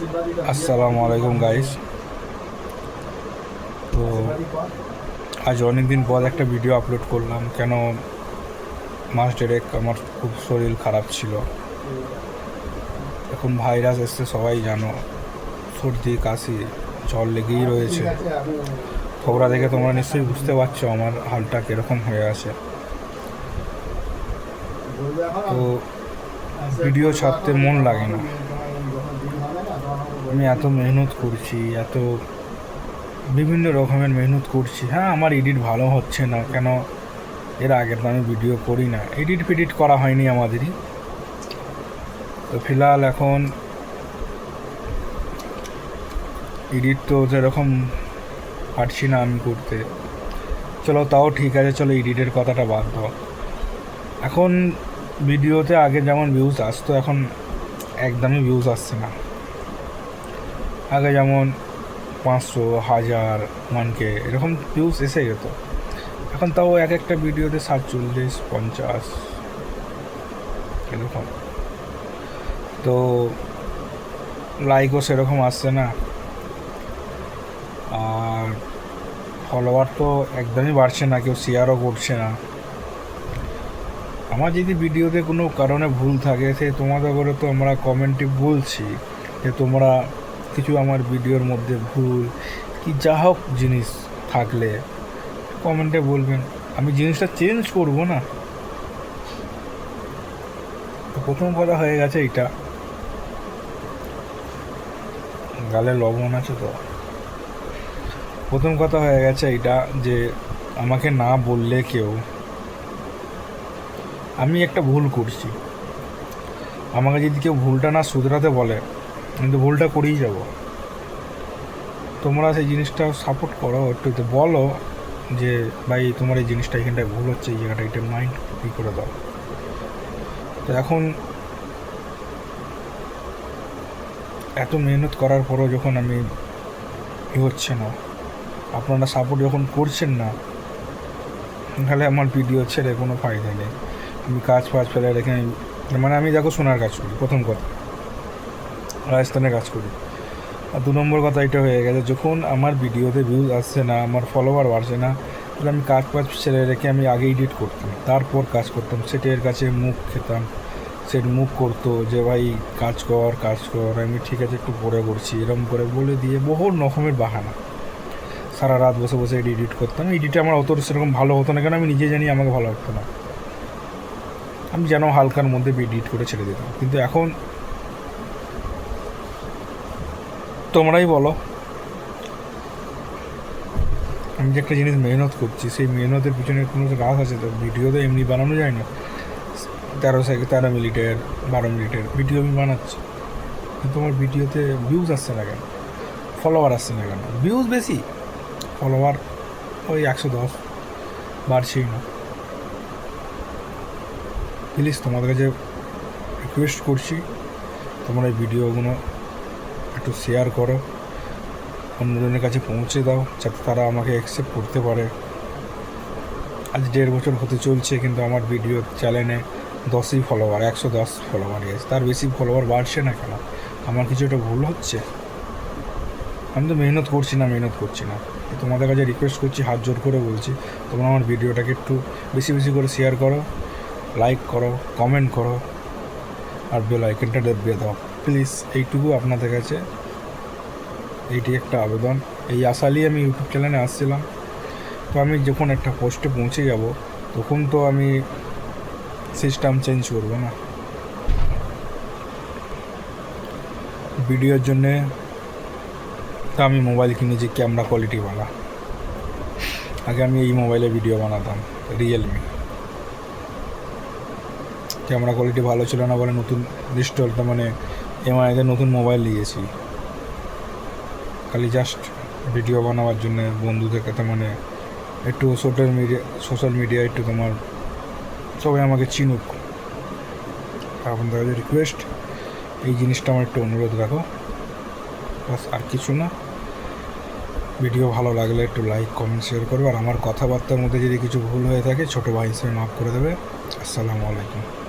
আসসালামু আলাইকুম গাইস তো আজ অনেক দিন পর একটা ভিডিও আপলোড করলাম। কেন মাস ডেরেক আমার খুব শরীর খারাপ ছিল। এখন ভাইরাস এসছে, সবাই জানো। সর্দি, কাশি জল লেগেই রয়েছে। খবরা দেখে তোমরা নিশ্চয়ই বুঝতে পারছ আমার হালটা কীরকম হয়ে আছে। তো ভিডিও ছাড়তে মন লাগে না। আমি এত মেহনত করছি, এত বিভিন্ন রকমের মেহনত করছি। হ্যাঁ আমার এডিট ভালো হচ্ছে না, কেন? এর আগের তো আমি ভিডিও করি না। এডিট ফেডিট করা হয়নি আমাদেরই। তো ফিলহাল এখন এডিট তো সেরকম পারছি না আমি করতে। চলো, তাও ঠিক আছে, চলো এডিটের কথাটা বাদ দাও। এখন ভিডিওতে আগে যেমন ভিউজ আসতো, এখন একদমই ভিউজ আসছে না। আগে যেমন পাঁচশো, হাজার ওয়ানকে এরকম ভিউজ এসে যেত। এখন তাও এক একটা ভিডিওতে সাতচল্লিশ, পঞ্চাশ, এরকম। তো লাইকও সেরকম আসছে না। আর ফলোয়ার তো একদমই বাড়ছে না, কেউ শেয়ারও করছে না। আমার যদি ভিডিওতে কোনো কারণে ভুল থাকে, সে তোমাদের করে তো আমরা কমেন্টে বলছি যে তোমরা কিছু আমার ভিডিওর মধ্যে ভুল, কি যা হোক জিনিস থাকলে কমেন্টে বলবেন। আমি জিনিসটা চেঞ্জ করব না। তো প্রথম কথা হয়ে গেছে এটা। গালে লবণ আছে তো। প্রথম কথা হয়ে গেছে এটা যে আমাকে না বললে কেউ, আমি একটা ভুল করছি। আমাকে যদি কেউ ভুলটা না শুধরাতে বলে কিন্তু ভুলটা করেই যাব। তোমরা সেই জিনিসটা সাপোর্ট করো, একটু বলো যে, ভাই, তোমার এই জিনিসটা এখানটায় ভুল হচ্ছে, এই জায়গাটা, এটা মাইন্ড ই করে দাও। তো এখন এত মেহনত করার পরও যখন আমি ই হচ্ছে না, আপনারা সাপোর্ট যখন করছেন না, তাহলে আমার ভিডিও ছেড়ে কোনো ফায়দা নেই। আমি কাজ ফাজ ফেলে রেখে মানে আমি দেখো সোনার কাজ করি, প্রথম কথা। রাজস্থানে কাজ করি। আর দু নম্বর কথা এটা হয়ে গেছে, যখন আমার ভিডিওতে ভিউজ আসছে না, আমার ফলোয়ার বাড়ছে না, তাহলে আমি কাজ ফাজ ছেড়ে রেখে আমি আগে এডিট করতাম, তারপর কাজ করতাম। সেটের কাছে মুখ খেতাম, সেট মুখ করতো যে, ভাই, কাজ কর কাজ কর, আমি ঠিক আছে, একটু পরে করছি। এরকম করে বলে দিয়ে বহু রকমের বাহানা। সারা রাত বসে বসে এডিট করতাম। এডিটে আমার অত সেরকম ভালো হতো না, কেন আমি নিজে জানি আমাকে ভালো হতো না। আমি যেন হালকার মধ্যে এডিট করে ছেড়ে দিতাম। কিন্তু এখন তোমরাই বলো। আমি যে একটা জিনিস মেহনত করছি, সেই মেহনতের পিছনে কোনো রাস আছে? তো ভিডিও তো এমনি বানানো যায় না। তেরো সেকেন্ড তেরো মিনিটের, বারো মিনিটের ভিডিও আমি বানাচ্ছি। কিন্তু আমার ভিডিওতে ভিউজ আসছে না কেন? ফলোয়ার আসছে না কেন? ভিউজ বেশি। ফলোয়ার ওই একশো দশ, বাড়ছেই না। প্লিজ তোমাদের কাছে রিকোয়েস্ট করছি, তোমরা এই ভিডিওগুলো একটু শেয়ার করো। অন্যজনের কাছে পৌঁছে দাও, যাতে তারা আমাকে অ্যাকসেপ্ট করতে পারে। আজ দেড় বছর হতে চলছে, কিন্তু আমার ভিডিও চ্যানেলে দশই ফলোয়ার একশো দশ ফলোয়ার গেছে তার বেশি ফলোয়ার বাড়ছে না কেন? আমার কিছু একটা ভুল হচ্ছে? আমি তো মেহনত করছি না, মেহনত করছি না। তোমাদের কাছে রিকোয়েস্ট করছি, হাত জোর করে বলছি, তোমরা আমার ভিডিওটাকে একটু বেশি বেশি করে শেয়ার করো লাইক করো কমেন্ট করো, আর বেল আইকনটা দিয়ে দাও। প্লিজ এইটুকু আপনাদের কাছে। এইটি একটা আবেদন। এই আশা আমি ইউটিউব চ্যানেলে আসছিলাম। তো আমি যখন একটা পোস্টে পৌঁছে যাব, তখন তো আমি সিস্টেম চেঞ্জ করব না। ভিডিওর জন্যে তো আমি মোবাইল কিনেছি ক্যামেরা কোয়ালিটিওয়ালা আগে আমি এই মোবাইলে ভিডিও বানাতাম রিয়েলমি ক্যামেরা কোয়ালিটি ভালো ছিল না বলে নতুন ডিস্টলটা মানে এমআইতে নতুন মোবাইল নিয়েছি খালি জাস্ট ভিডিও বানাবার জন্য বন্ধুদের কাছে মানে একটু সোশ্যাল মিডিয়া সোশ্যাল মিডিয়া একটু তোমার সবাই আমাকে চিনুক। আপনাদের রিকোয়েস্ট এই জিনিসটা আমার একটু অনুরোধ রাখো। বাস আর কিছু না। ভিডিও ভালো লাগলে একটু লাইক কমেন্ট শেয়ার করবে আর আমার কথাবার্তার মধ্যে যদি কিছু ভুল হয়ে থাকে, ছোটো ভাই হিসেবে মাফ করে দেবে। আসসালামু আলাইকুম।